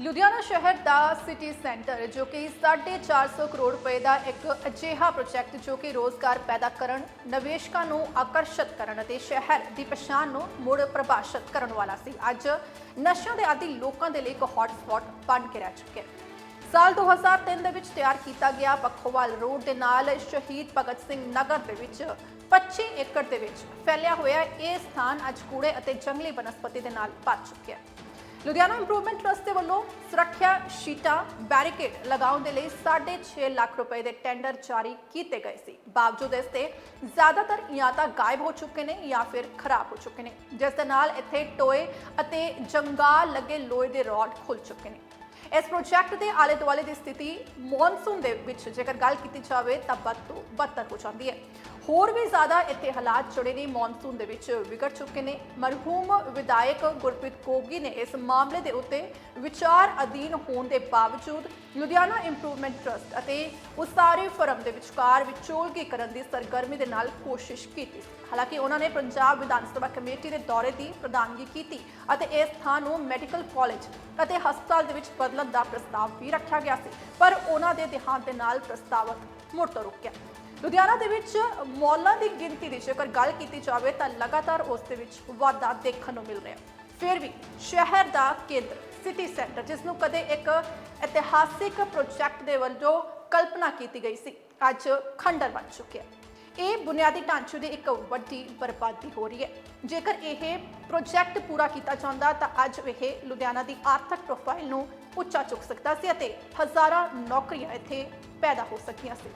ਲੁਧਿਆਣਾ ਸ਼ਹਿਰ ਦਾ city centre ਜੋ ਕਿ 450 ਕਰੋੜ ਰੁਪਏ ਦਾ ਇੱਕ ਅਜਿਹਾ ਪ੍ਰੋਜੈਕਟ ਜੋ ਕਿ ਰੋਜ਼ਗਾਰ ਪੈਦਾ ਕਰਨ, ਨਿਵੇਸ਼ਕਾਂ ਨੂੰ ਆਕਰਸ਼ਿਤ ਕਰਨ ਅਤੇ ਸ਼ਹਿਰ ਦੀ ਪਛਾਣ ਨੂੰ ਮੁੜ ਪ੍ਰਭਾਸ਼ਿਤ ਕਰਨ ਵਾਲਾ ਸੀ। ਅੱਜ ਨਸ਼ਿਆਂ ਦੇ ਆਦੀ ਲੋਕਾਂ ਦੇ ਲਈ ਇੱਕ ਹੌਟ ਸਪੌਟ ਬਣ ਕੇ ਰਹਿ ਚੁੱਕਿਆ ਹੈ। ਸਾਲ 2003 ਦੇ ਵਿੱਚ ਤਿਆਰ ਕੀਤਾ ਗਿਆ ਪੱਖੋਵਾਲ ਰੋਡ ਦੇ ਨਾਲ ਸ਼ਹੀਦ ਭਗਤ ਸਿੰਘ ਨਗਰ ਦੇ ਵਿੱਚ 25 ਏਕੜ ਦੇ ਵਿੱਚ ਫੈਲਿਆ ਹੋਇਆ ਇਹ ਸਥਾਨ ਅੱਜ ਕੂੜੇ ਅਤੇ ਜੰਗਲੀ ਬਨਸਪਤੀ ਦੇ ਨਾਲ ਭਰ ਚੁੱਕਿਆ ਹੈ। ਲੁਧਿਆਣਾ ਇੰਪਰੂਵਮੈਂਟ ਟਰਸਟ ਦੇ ਵੱਲੋਂ ਸੁਰੱਖਿਆ ਸ਼ੀਟਾਂ, ਬੈਰੀਕੇਡ ਲਗਾਉਣ ਦੇ ਲਈ 6.5 ਲੱਖ ਰੁਪਏ ਦੇ ਟੈਂਡਰ ਜਾਰੀ ਕੀਤੇ ਗਏ ਸੀ। ਬਾਵਜੂਦ ਇਸ ਤੇ ਜ਼ਿਆਦਾਤਰ ਜਾਂ ਤਾਂ ਗਾਇਬ ਹੋ ਚੁੱਕੇ ਨੇ ਜਾਂ ਫਿਰ ਖਰਾਬ ਹੋ ਚੁੱਕੇ ਨੇ। ਜਿਸ ਦੇ ਨਾਲ ਇੱਥੇ ਟੋਏ ਅਤੇ ਜੰਗਾਲ ਲੱਗੇ ਲੋਹੇ ਦੇ ਰੋਡ ਖੁੱਲ ਚੁੱਕੇ ਨੇ। ਇਸ ਪ੍ਰੋਜੈਕਟ ਦੇ ਆਲੇ ਦੁਆਲੇ ਦੀ ਸਥਿਤੀ ਮੌਨਸੂਨ ਦੇ ਵਿੱਚ ਜੇਕਰ ਗੱਲ ਕੀਤੀ ਜਾਵੇ ਤਾਂ ਬਦ ਤੋਂ ਬਦਤਰ ਹੋ ਜਾਂਦੀ ਹੈ। ਹੋਰ ਵੀ ਜ਼ਿਆਦਾ ਇੱਥੇ ਹਾਲਾਤ ਜਿਹੜੇ ਨੇ ਮੌਨਸੂਨ ਦੇ ਵਿੱਚ ਵਿਗੜ ਚੁੱਕੇ ਨੇ। ਮਰਹੂਮ ਵਿਧਾਇਕ ਗੁਰਪ੍ਰੀਤ ਕੋਗੀ ਨੇ ਇਸ ਮਾਮਲੇ ਦੇ ਉੱਤੇ ਵਿਚਾਰ ਅਧੀਨ ਹੋਣ ਦੇ ਬਾਵਜੂਦ ਲੁਧਿਆਣਾ ਇੰਪਰੂਵਮੈਂਟ ਟਰਸਟ ਅਤੇ ਉਸਾਰੀ ਫਰਮ ਦੇ ਵਿਚਕਾਰ ਵਿਚੋਲਗੀ ਕਰਨ ਦੀ ਸਰਗਰਮੀ ਦੇ ਨਾਲ ਕੋਸ਼ਿਸ਼ ਕੀਤੀ। ਹਾਲਾਂਕਿ ਉਹਨਾਂ ਨੇ ਪੰਜਾਬ ਵਿਧਾਨ ਸਭਾ ਕਮੇਟੀ ਦੇ ਦੌਰੇ ਦੀ ਪ੍ਰਧਾਨਗੀ ਕੀਤੀ ਅਤੇ ਇਸ ਥਾਂ ਨੂੰ ਮੈਡੀਕਲ ਕਾਲਜ ਅਤੇ ਹਸਪਤਾਲ ਦੇ ਵਿੱਚ ਬਦਲਣ ਦਾ ਪ੍ਰਸਤਾਵ ਵੀ ਰੱਖਿਆ ਗਿਆ ਸੀ, ਪਰ ਉਹਨਾਂ ਦੇ ਦੇਹਾਂਤ ਦੇ ਨਾਲ ਪ੍ਰਸਤਾਵਕ ਮੁੜ ਤੋਂ ਰੁਕ ਗਿਆ ਲੁਧਿਆਣਾ ਦੇ ਵਿੱਚ ਮੌਲਾਂ ਦੀ ਗਿਣਤੀ ਦੀ ਜੇਕਰ ਗੱਲ ਕੀਤੀ ਜਾਵੇ ਤਾਂ ਲਗਾਤਾਰ ਉਸ ਦੇ ਵਿੱਚ ਵਾਧਾ ਦੇਖਣ ਨੂੰ ਮਿਲ ਰਿਹਾ। ਫਿਰ ਵੀ ਸ਼ਹਿਰ ਦਾ ਕੇਂਦਰ ਸਿਟੀ ਸੈਂਟਰ ਜਿਸ ਨੂੰ ਕਦੇ ਇੱਕ ਇਤਿਹਾਸਿਕ ਪ੍ਰੋਜੈਕਟ ਦੇ ਵੱਲੋਂ ਕਲਪਨਾ ਕੀਤੀ ਗਈ ਸੀ, ਅੱਜ ਖੰਡਰ ਬਣ ਚੁੱਕਿਆ। ਇਹ ਬੁਨਿਆਦੀ ਢਾਂਚੇ ਦੀ ਇੱਕ ਵੱਡੀ ਬਰਬਾਦੀ ਹੋ ਰਹੀ ਹੈ। ਜੇਕਰ ਇਹ ਪ੍ਰੋਜੈਕਟ ਪੂਰਾ ਕੀਤਾ ਜਾਂਦਾ ਤਾਂ ਅੱਜ ਇਹ ਲੁਧਿਆਣਾ ਦੀ ਆਰਥਿਕ ਪ੍ਰੋਫਾਈਲ ਨੂੰ ਉੱਚਾ ਚੁੱਕ ਸਕਦਾ ਸੀ ਅਤੇ ਹਜ਼ਾਰਾਂ ਨੌਕਰੀਆਂ ਇੱਥੇ ਪੈਦਾ ਹੋ ਸਕਦੀਆਂ ਸੀ।